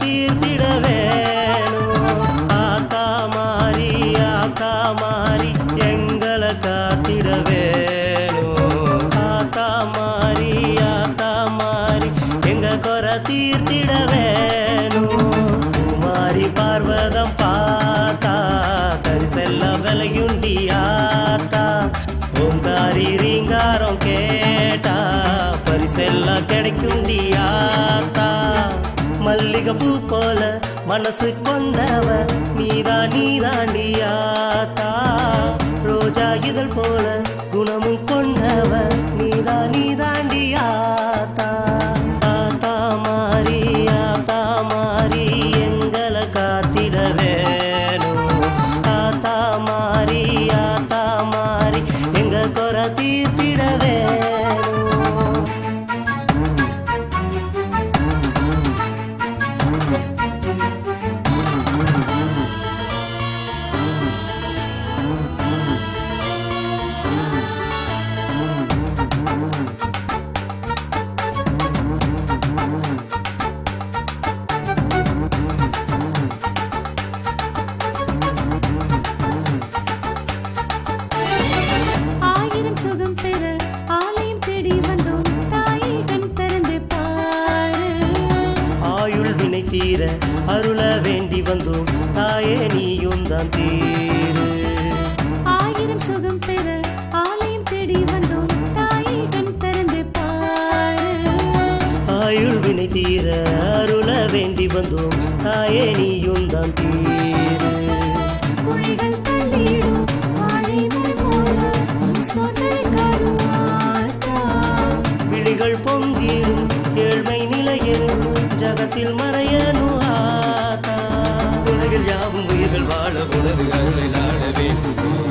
தீர்த்திட வேணும் ஆத்தா மாறி ஆத்தா மாறி எங்களை காத்திட வேணும் தீர்த்திட வேணும் குமாரி பார்வதம் பார்த்தா தரிசெல்லாம் விலையுண்டி ஆத்தா ஓங்காரி ரீங்காரம் கேட்டா பரிசெல்லாம் கிடைக்குண்டி ஆத்தா மல்லிகை பூ போல மனசு கொண்டவ நீதா நீதாண்டி ஆத்தா ரோஜா இதழ் போல தீர அருள வேண்டி வந்தோம். தாயே நீயும் தான் தீரு. ஆயிரம் சுகம் பெற ஆலயம் தேடி வந்தோம். தாயை கண் திறந்து ஆயுள் வினை தீர அருள வேண்டி வந்தோம். தாயே நீயும் தான் தீரு. குழிகள் தள்ளிடும். விழிகள் பொங்கிடும் ஜகத்தில் மறையனு ஆத்தா உலகில் யாவும் உயிர்கள் வாழ உனது அருளை நாட வேண்டும்.